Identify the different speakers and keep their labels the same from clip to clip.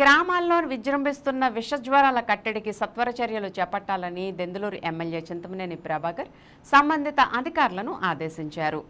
Speaker 1: గ్రామాల్లో విజృంభిస్తున్న విషజ్వరాల కట్టడికి సత్వర చర్యలు చేపట్టాలని దెందులూరు ఎమ్మెల్యే చింతమనేని ప్రభాకర్ సంబంధిత అధికారులను ఆదేశించారు.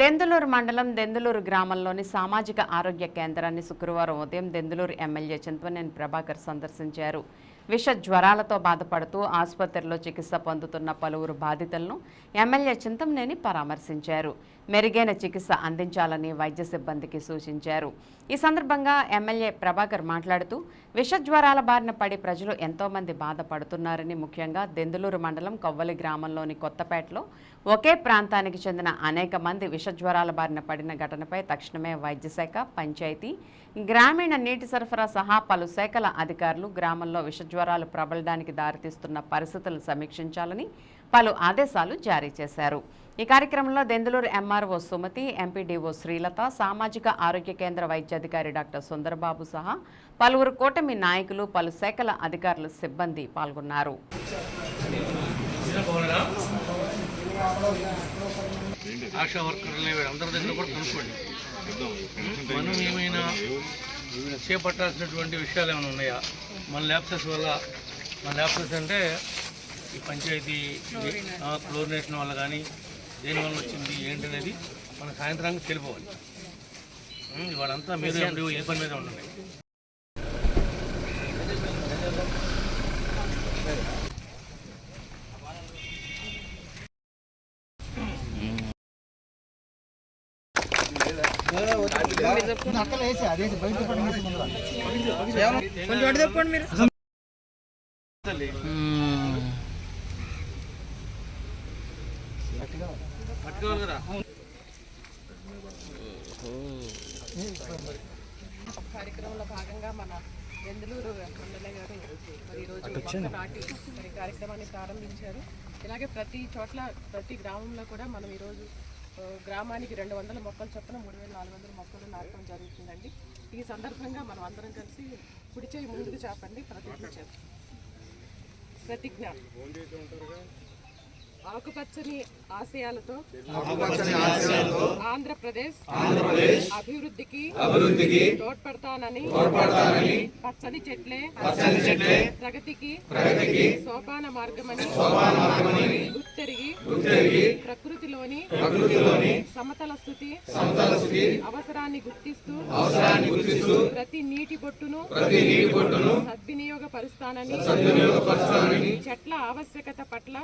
Speaker 1: దెందులూరు మండలం దెందులూరు గ్రామంలోని సామాజిక ఆరోగ్య కేంద్రాన్ని శుక్రవారం ఉదయం దెందులూరు ఎమ్మెల్యే చింతమనేని ప్రభాకర్ సందర్శించారు. విష జ్వరాలతో బాధపడుతూ ఆసుపత్రిలో చికిత్స పొందుతున్న పలువురు బాధితులను ఎమ్మెల్యే చింతమనేని పరామర్శించారు. మెరుగైన చికిత్స అందించాలని వైద్య సిబ్బందికి సూచించారు. ఈ సందర్భంగా ఎమ్మెల్యే ప్రభాకర్ మాట్లాడుతూ విష జ్వరాల బారిన పడి ప్రజలు ఎంతోమంది బాధపడుతున్నారని ముఖ్యంగా దెందులూరు మండలం కొవ్వలి గ్రామంలోని కొత్తపేటలో ఒకే ప్రాంతానికి చెందిన అనేక మంది విష జ్వరాల బారిన పడిన ఘటనపై తక్షణమే వైద్యశాఖ పంచాయతీ గ్రామీణ నీటి సరఫరా సహా పలు శాఖల అధికారులు గ్రామంలో విష విషజ్వరాలు ప్రబలడానికి దారితీస్తున్న పరిస్థితులు సమీక్షించాలని పలు ఆదేశాలు జారీ చేశారు. ఈ కార్యక్రమంలో దెందులూరు ఎంఆర్ఓ సుమతి ఎంపీడీఓ శ్రీలత సామాజిక ఆరోగ్య కేంద్ర వైద్యాధికారి డాక్టర్ సుందరబాబు సహా పలువురు కూటమి నాయకులు పలు శాఖల అధికారులు సిబ్బంది పాల్గొన్నారు.
Speaker 2: ఆశా వర్కర్లని అందరి దగ్గర కూడా కనుక్కోండి. మనం ఏమైనా చేపట్టాల్సినటువంటి విషయాలు ఏమైనా ఉన్నాయా? మన ల్యాప్సెస్ వల్ల మన ల్యాప్సెస్ అంటే ఈ పంచాయతీ క్లోరినేషన్ వల్ల కానీ దేని వల్ల వచ్చింది ఏంటి అనేది మన సాయంత్రానికి తెలిపోవాలి. ఉం, వాడంతా మీరే ఉండి ఏ పని మీద ఉండండి కదా
Speaker 3: కార్యక్రమంలో భాగంగా మన బెందులూరు ఎమ్మెల్యే గారు మరి ఈరోజు నాటి మరి కార్యక్రమాన్ని ప్రారంభించారు ఇలాగే ప్రతి చోట్ల ప్రతి గ్రామంలో కూడా మనం ఈరోజు గ్రామానికి రెండు వందల మొక్కలు చొప్పున మూడు వేల నాలుగు వందల మొక్కలు నాటడం జరుగుతుందండి. ఈ సందర్భంగా మనం అందరం కలిసి కుడిచేయి ముందుకు చాపండి ప్రతిజ్ఞ చేస్తాం ప్రతిజ్ఞ. ఆకుపచ్చని ఆశయాలతో ఆంధ్రప్రదేశ్ అభివృద్ధికి అభివృద్ధికి తోడ్పడతానని తోడ్పడతానని పచ్చని చెట్లే పచ్చని చెట్లే ప్రగతికి ప్రగతికి సోపాన మార్గమని సోపాన మార్గమని గుర్తెరిగి గుర్తెరిగి ప్రకృతిలోని ప్రకృతిలోని సమతల స్థితి సమతల స్థితి అవసరాన్ని గుర్తిస్తూ అవసరాన్ని గుర్తిస్తూ ప్రతి నీటి బొట్టును ప్రతి నీటి బొట్టును సద్వినియోగపరుస్తానని సద్వినియోగపరుస్తానని చెట్ల ఆవశ్యకత పట్ల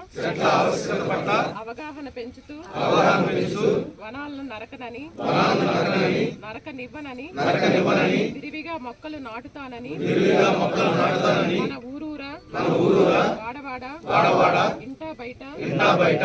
Speaker 3: అవగాహన పెంచుతూ వనాలను నరకనని నరకనివ్వనని నరకనివ్వనని విరివిగా మొక్కలు నాటుతానని మన ఊరూరా వాడవాడ ఇంట బయట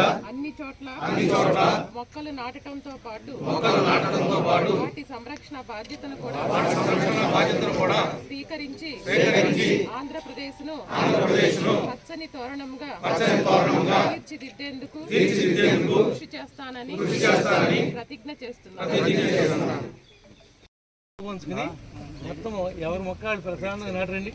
Speaker 3: అన్ని చోట్ల మొక్కలు నాటడంతో పాటు మొక్కలు నాటడంతో పాటు వాటి సంరక్షణ బాధ్యతను కూడా వాటి సంరక్షణ బాధ్యతను కూడా స్వీకరించి స్వీకరించి ఆంధ్రప్రదేశ్ను ఆంధ్రప్రదేశ్ను పచ్చని తోరణంగా పచ్చని తోరణంగా తీర్చిదిద్దేందుకు తీర్చిదిద్దేందుకు కృషి చేస్తానని కృషి చేస్తానని ప్రతిజ్ఞ చేస్తున్నాను.
Speaker 2: మొత్తం ఎవరు మొక్క వాళ్ళు ప్రశాంతంగా నాటరండి.